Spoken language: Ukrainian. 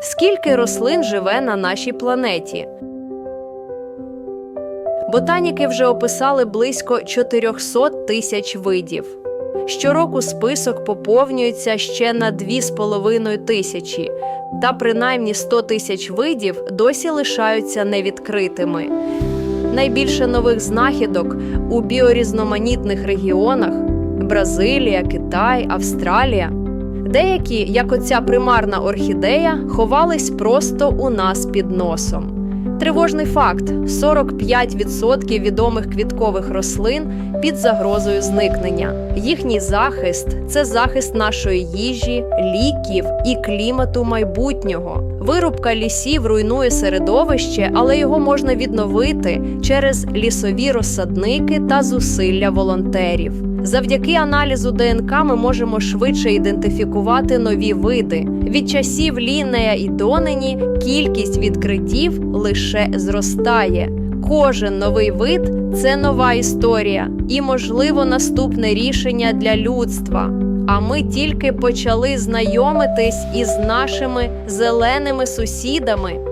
Скільки рослин живе на нашій планеті? Ботаніки вже описали близько 400 тисяч видів. Щороку список поповнюється ще на 2,5 тисячі, та принаймні 100 тисяч видів досі лишаються невідкритими. Найбільше нових знахідок у біорізноманітних регіонах Бразилія, Китай, Австралія. Деякі, як оця примарна орхідея, ховались просто у нас під носом. Тривожний факт: 45% відомих квіткових рослин під загрозою зникнення. Їхній захист це захист нашої їжі, ліків і клімату майбутнього. Вирубка лісів руйнує середовище, але його можна відновити через лісові розсадники та зусилля волонтерів. Завдяки аналізу ДНК ми можемо швидше ідентифікувати нові види. Від часів Лінея і донині кількість відкриттів лише зростає. Кожен новий вид це нова історія і, можливо, наступне рішення для людства. А ми тільки почали знайомитись із нашими зеленими сусідами.